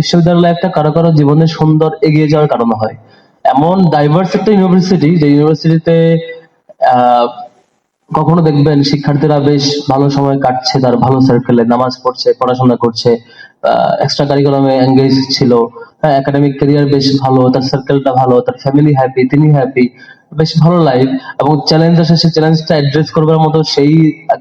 বিশ্ববিদ্যালয় একটা কারও কারও জীবনে সুন্দর এগিয়ে যাওয়ার কারণ হয়। এমন ডাইভার্স একটা ইউনিভার্সিটি যে ইউনিভার্সিটিতে কখনো দেখবেন শিক্ষার্থীরা বেশ ভালো সময় কাটছে, তার ভালো সার্কেলে নামাজ পড়ছে, পড়াশোনা করছে। এক্সট্রা কারিকুলামে এঙ্গেজ ছিল। হ্যাঁ একাডেমিক ক্যারিয়ার বেশ ভালো, তার সার্কেলটা ভালো, তার ফ্যামিলি হ্যাপি তিনি হ্যাপি বেশ ভালো লাইফ এবং চ্যালেঞ্জ আসে, সেই চ্যালেঞ্জটা অ্যাড্রেস করবার মতো সেই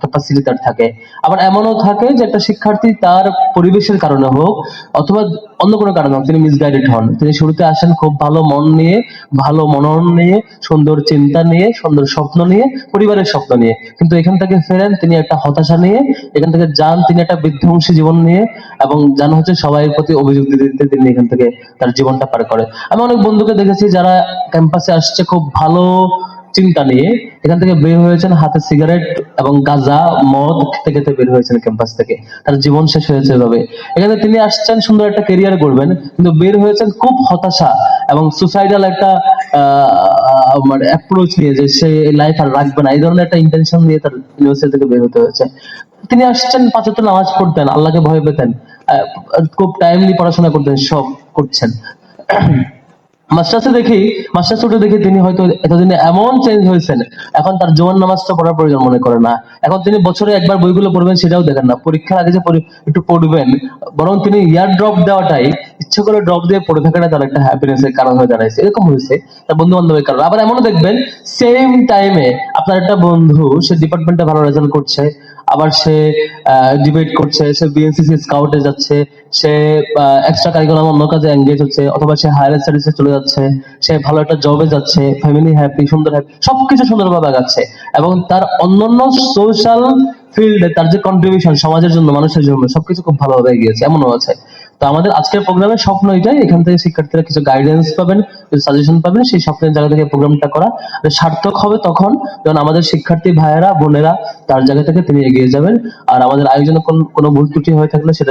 ক্যাপাসিটি তার থাকে। আবার এমনও থাকে যে একটা শিক্ষার্থী তার পরিবেশের কারণে হোক অথবা অন্য কোনো কারণে হোক, তিনি মিসগাইডেড হন। তিনি শুরুতে আসেন খুব ভালো মন নিয়ে, ভালো মনন নিয়ে, সুন্দর চিন্তা নিয়ে, সুন্দর স্বপ্ন নিয়ে, পরিবারের স্বপ্ন নিয়ে। কিন্তু এখান থেকে ফেরেন, তিনি একটা হতাশা নিয়ে, এখান থেকে যান, তিনি একটা বিধ্বংসী জীবন নিয়ে এবং যান হচ্ছে সবাই প্রতি অভিযোগ দিতে দিতে তিনি এখান থেকে তার জীবনটা পার করে। আমি অনেক বন্ধুকে দেখেছি যারা ক্যাম্পাসে আসছে খুব ভালো চিন্তা নিয়ে। এখান থেকে বের হয়েছেন হাতে সিগারেট এবং গাঁজা, মদ খেতে খেতে বের হয়েছেন ক্যাম্পাস থেকে। তার জীবন শেষ হয়েছে এভাবে। এখানে তিনি আসছেন সুন্দর একটা কেরিয়ার করবেন কিন্তু বের হয়েছেন খুব হতাশা এবং সুসাইডাল একটা আহ, মানে অ্যাপ্রোচ নিয়ে যে সে লাইফ আর রাখবে না এই ধরনের একটা ইন্টেনশন নিয়ে তার ইউনিভার্সিটি থেকে বের হতে হয়েছে। তিনি আসছেন নামাজ পড়তেন আল্লাহকে ভয় পেতেন খুব টাইমলি পড়াশোনা করতেন সব করছেন। দেখি দেখি তিনি হয়তো এতদিনে এমন চেঞ্জ হয়েছেন এখন তার জোয়ান নামাজটা পড়ার প্রয়োজন মনে করে না। এখন তিনি বছরে একবার বইগুলো পড়বেন সেটাও দেখেন না। পরীক্ষার আগে যে একটু পড়বেন বরং তিনি ইয়ার ড্রপ দেওয়াটাই ইচ্ছে করে ড্রপ দিয়ে পড়ে থাকাটা তার একটা হ্যাপিনেস এর কারণ হয়ে দাঁড়াইছে। এরকম হয়েছে তার বন্ধু বান্ধবের কারণে। আবার এমনও দেখবেন সেম টাইমে আপনার একটা বন্ধু, সে ডিপার্টমেন্টে ভালো রেজাল্ট করছে, আবার সে ডিবেট করছে, সে বিএনসিসি স্কাউটে যাচ্ছে, সে এক্সট্রা কারিকুলাম অন্য কাজে এঙ্গেজ হচ্ছে, অথবা সে হায়ার স্টাডিজে চলে যাচ্ছে, সে ভালো একটা জবে যাচ্ছে ফ্যামিলি হ্যাপি সুন্দর হ্যাপি সবকিছু সুন্দরভাবে আগাচ্ছে। এবং তার অন্যান্য সোশ্যাল ফিল্ডে তার যে কন্ট্রিবিউশন সমাজের জন্য, মানুষের জন্য, সবকিছু খুব ভালোভাবে এগিয়েছে, এমনও আছে। তো আমাদের আজকের প্রোগ্রামে স্বপ্ন এটাই, এখান থেকে শিক্ষার্থীরা কিছু গাইডেন্স পাবেন, কিছু সাজেশন পাবেন, সেই স্বপ্নের জায়গা থেকে প্রোগ্রামটা করা। সার্থক হবে তখন যখন আমাদের শিক্ষার্থী ভাইয়েরা, বোনেরা তার জায়গা থেকে তিনি এগিয়ে যাবেন। আর আমাদের আয়োজনে কোন- কোনো ভুল ত্রুটি হয়ে থাকলে সেটা